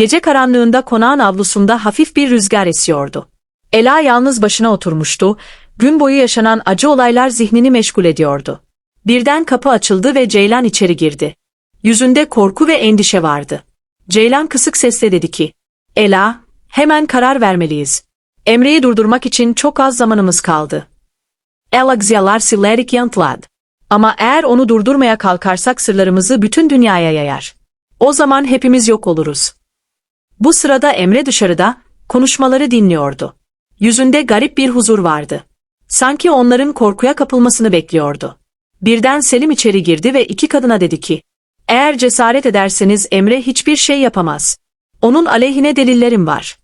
Gece karanlığında konağın avlusunda hafif bir rüzgar esiyordu. Ela yalnız başına oturmuştu, gün boyu yaşanan acı olaylar zihnini meşgul ediyordu. Birden kapı açıldı ve Ceylan içeri girdi. Yüzünde korku ve endişe vardı. Ceylan kısık sesle dedi ki, Ela, hemen karar vermeliyiz. Emre'yi durdurmak için çok az zamanımız kaldı. Elagziyalar silerik yanıtladı. Ama eğer onu durdurmaya kalkarsak sırlarımızı bütün dünyaya yayar. O zaman hepimiz yok oluruz. Bu sırada Emre dışarıda, konuşmaları dinliyordu. Yüzünde garip bir huzur vardı. Sanki onların korkuya kapılmasını bekliyordu. Birden Selim içeri girdi ve iki kadına dedi ki, eğer cesaret ederseniz Emre hiçbir şey yapamaz. Onun aleyhine delillerim var.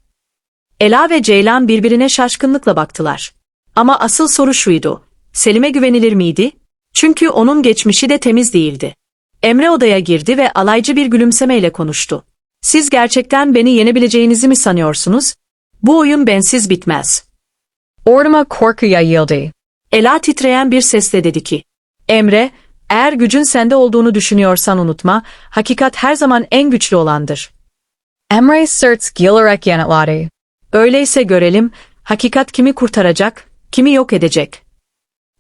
Ela ve Ceylan birbirine şaşkınlıkla baktılar. Ama asıl soru şuydu, Selim'e güvenilir miydi? Çünkü onun geçmişi de temiz değildi. Emre odaya girdi ve alaycı bir gülümsemeyle konuştu. Siz gerçekten beni yenebileceğinizi mi sanıyorsunuz? Bu oyun bensiz bitmez. Ortama korkuya yıldı. Ela titreyen bir sesle dedi ki, Emre, eğer gücün sende olduğunu düşünüyorsan unutma, hakikat her zaman en güçlü olandır. Emre sırts gilerek yanıtladı. Öyleyse görelim, hakikat kimi kurtaracak, kimi yok edecek.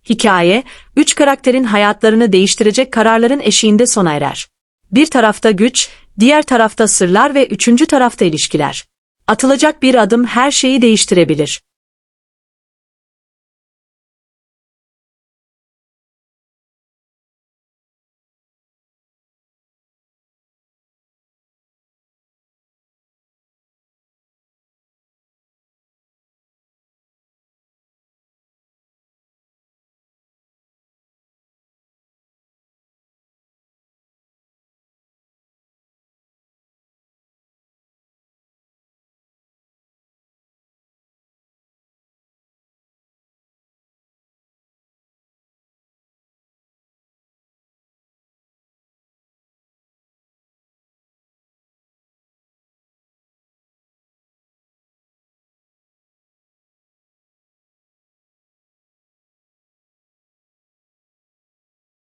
Hikaye, üç karakterin hayatlarını değiştirecek kararların eşiğinde sona erer. Bir tarafta güç, diğer tarafta sırlar ve üçüncü tarafta ilişkiler. Atılacak bir adım her şeyi değiştirebilir.